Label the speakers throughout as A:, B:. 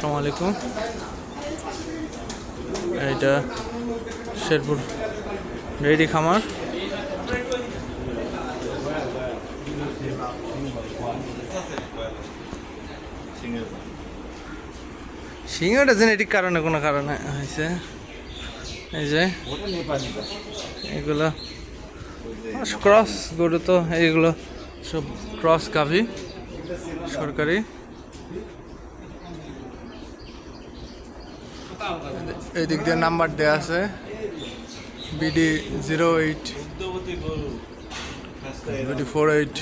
A: আসসালামু আলাইকুম। এইটা শেরপুর রেডি খামার। সিংহটা জেনেটিক কারণে কোনো কারণে হয়েছে। এই যে, এগুলো ক্রস গরু তো এইগুলো সব ক্রস গাভি, সরকারি। এই দিক দিয়ে নাম্বার দেওয়া আছে। BD zero eight BD four eight.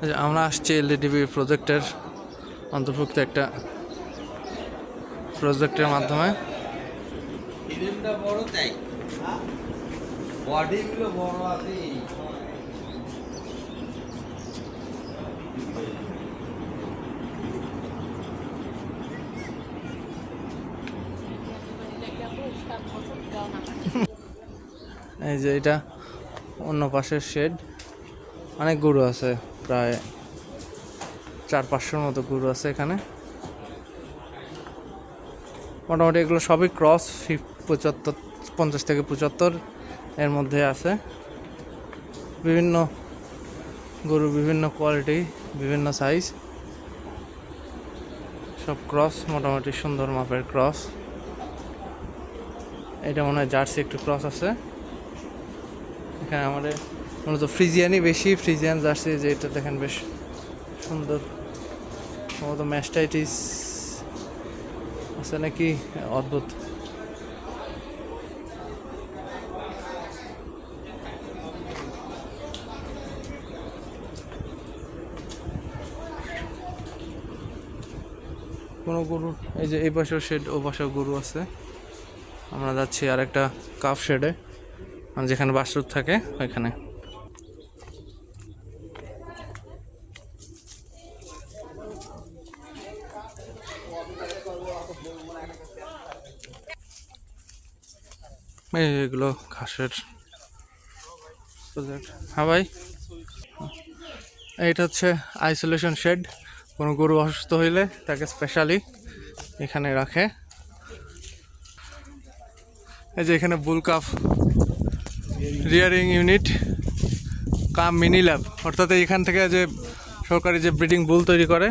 A: আচ্ছা, আমরা আসছি এলইডিবি প্রজেক্টের অন্তর্ভুক্ত একটা প্রজেক্টের মাধ্যমে।
B: বড় তাই। বডিগুলো বড় আছে
A: এই যে এটা অন্য পাশের শেড অনেক গরু আছে, প্রায় চার পাঁচশোর মতো গরু আছে এখানে। মোটামুটি এগুলো সবই ক্রস পঁচাত্তর, পঞ্চাশ থেকে পঁচাত্তর এর মধ্যে আছে। বিভিন্ন গরু, বিভিন্ন কোয়ালিটি বিভিন্ন সাইজ সব ক্রস মোটামুটি সুন্দর মাপের ক্রস এটা মনে হয় জার্সি একটু ক্রস আছে। এখানে আমাদের মূলত ফ্রিজিয়ানই বেশি, ফ্রিজিয়ান জার্সি যে এটা দেখেন বেশ সুন্দর। সম্ভবত ম্যাস্টাইটিস আছে নাকি? অদ্ভুত। কোনো গরু এই যে এই পাশেও শেড ও পাশেও গরু আছে। আমরা যাচ্ছি আর একটা কাপ শেডে যেখানে বাসরুদ থাকে, ওইখানে। এগুলো ঘাসের। হ্যাঁ ভাই। এইটা হচ্ছে আইসোলেশন শেড কোনো গরু অসুস্থ হইলে তাকে স্পেশালি এখানে রাখে। এই যে এখানে bull calf rearing unit, cum mini lab. অর্থাৎ এখান থেকে যে সরকারি যে ব্রিডিং বুল তৈরি করে